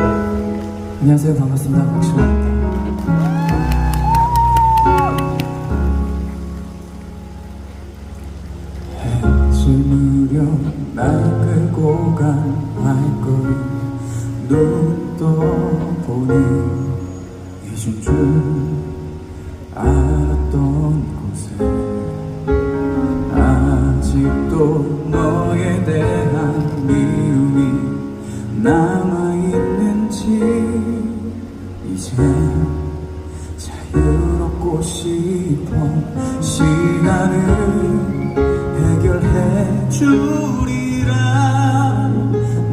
안녕하세요. 반갑습니다. 박시원입니다. 해질 무렵 날 끌고 간 발걸음 눈 떠보니 잊은 줄 자유롭고 싶어 시간을 해결해 주리라.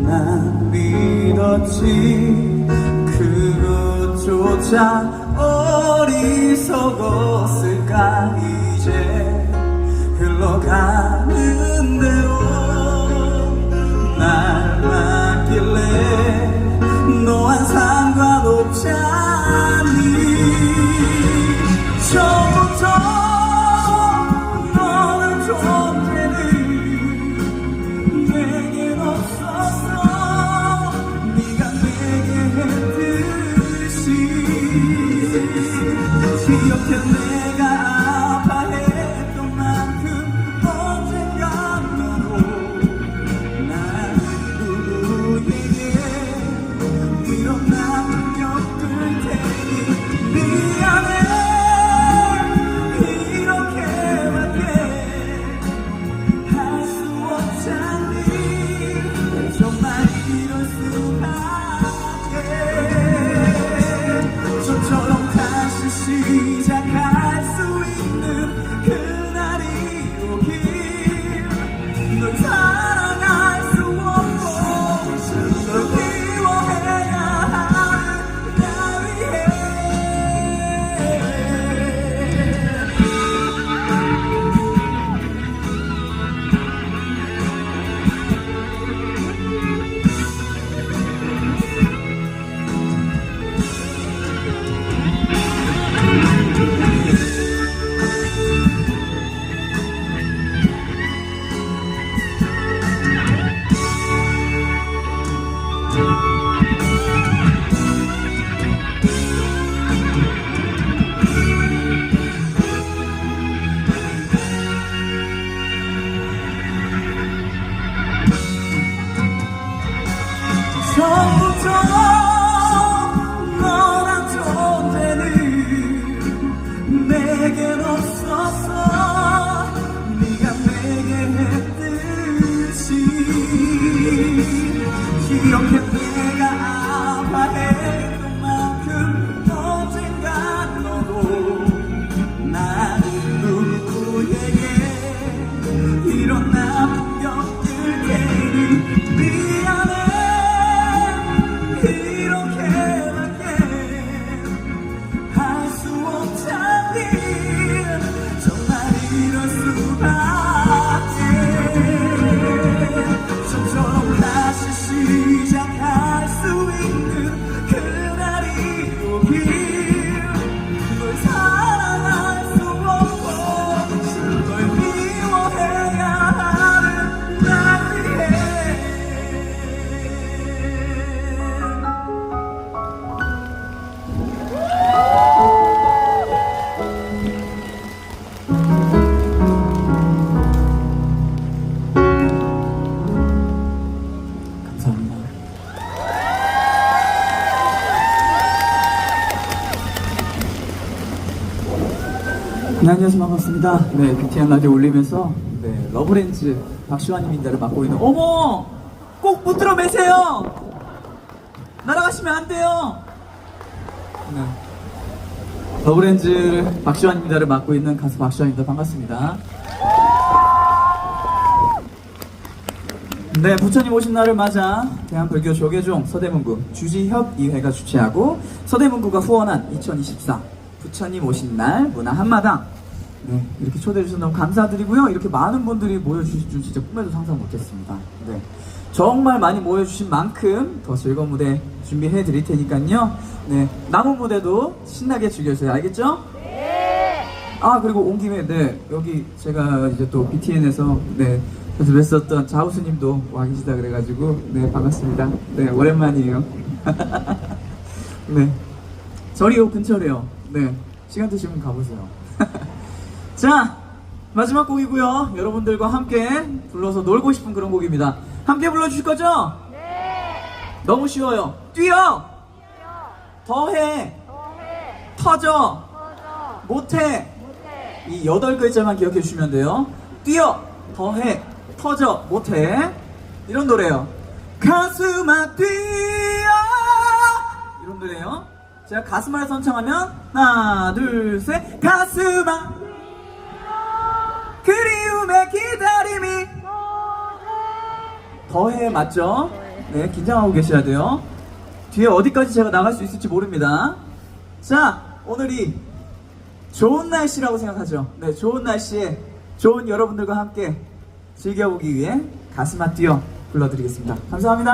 난 믿었지 그것조차 어리석었을까. 이제 흘러가는 대로 기억해 내가 아파했던 만큼 언젠가 너도 난 누구에게 격들 테니 기억해 내가 아파했던 만큼 네, 안녕하세요. 반갑습니다. 네, BTN 라디오 올리면서 네, 러브렌즈 박시환님인가를 맡고 있는 어머! 꼭 붙들어 매세요! 날아가시면 안 돼요! 네. 러브렌즈 박시환입니다를 맡고 있는 가수 박시환입니다. 반갑습니다. 네, 부처님 오신 날을 맞아 대한불교 조계종 서대문구 주지협의회가 주최하고 서대문구가 후원한 2024 부처님 오신 날 문화 한마당 네, 이렇게 초대해 주셔서 너무 감사드리고요. 이렇게 많은 분들이 모여주실 줄 진짜 꿈에도 상상 못했습니다. 네, 정말 많이 모여주신 만큼 더 즐거운 무대 준비해 드릴 테니까요. 네, 남은 무대도 신나게 즐겨주세요. 알겠죠? 아 그리고 온 김에 네 여기 제가 이제 또 BTN에서 네 그래서 뵀었던 자우스님도 와 계시다 그래가지고 네 반갑습니다. 네 오랜만이에요. 네. 저리 요 근처래요. 네. 시간 되시면 가보세요. 자, 마지막 곡이고요. 여러분들과 함께 불러서 놀고 싶은 그런 곡입니다. 함께 불러주실 거죠? 네. 너무 쉬워요. 뛰어! 더해! 터져! 못해! 이 여덟 글자만 기억해 주시면 돼요. 뛰어! 더해! 터져! 못해! 이런 노래요. 가슴아 뛰어! 이런 노래요. 제가 가슴을 선창하면 하나, 둘, 셋. 가슴아 더해 맞죠? 네, 긴장하고 계셔야 돼요. 뒤에 어디까지 제가 나갈 수 있을지 모릅니다. 자, 오늘이 좋은 날씨라고 생각하죠. 네, 좋은 날씨에 좋은 여러분들과 함께 즐겨보기 위해 가슴아 뛰어 불러드리겠습니다. 감사합니다.